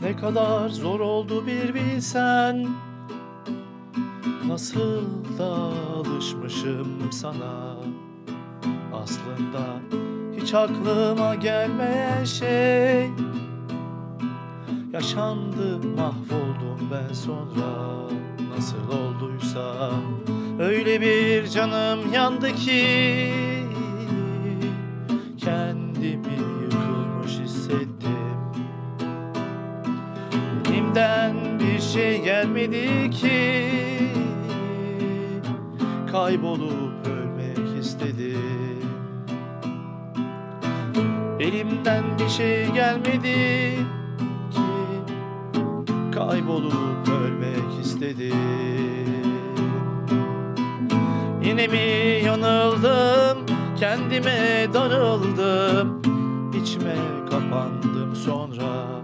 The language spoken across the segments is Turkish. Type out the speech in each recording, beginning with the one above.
Ne kadar zor oldu bir bilsen. Nasıl da alışmışım sana. Aslında hiç aklıma gelmeyen şey. Yaşandı mahvoldum ben sonra. Nasıl olduysa Öyle bir canım yandı ki. Kendimi yıkılmış hissettim Elimden bir şey gelmedi ki. Kaybolup ölmek istedim. Elimden bir şey gelmedi ki. Kaybolup ölmek istedim. Yine mi yanıldım? Kendime darıldım. İçime kapandım sonra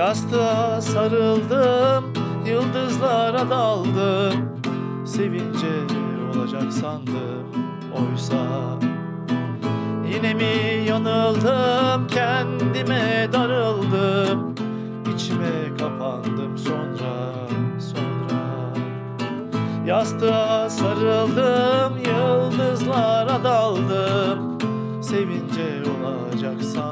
Yastığa sarıldım Yıldızlara daldım. Sevince olacak sandım Oysa. Yine mi yanıldım Kendime darıldım. İçime kapandım sonra Sonra. Yastığa sarıldım Yıldızlara daldım. Sevince olacak sandım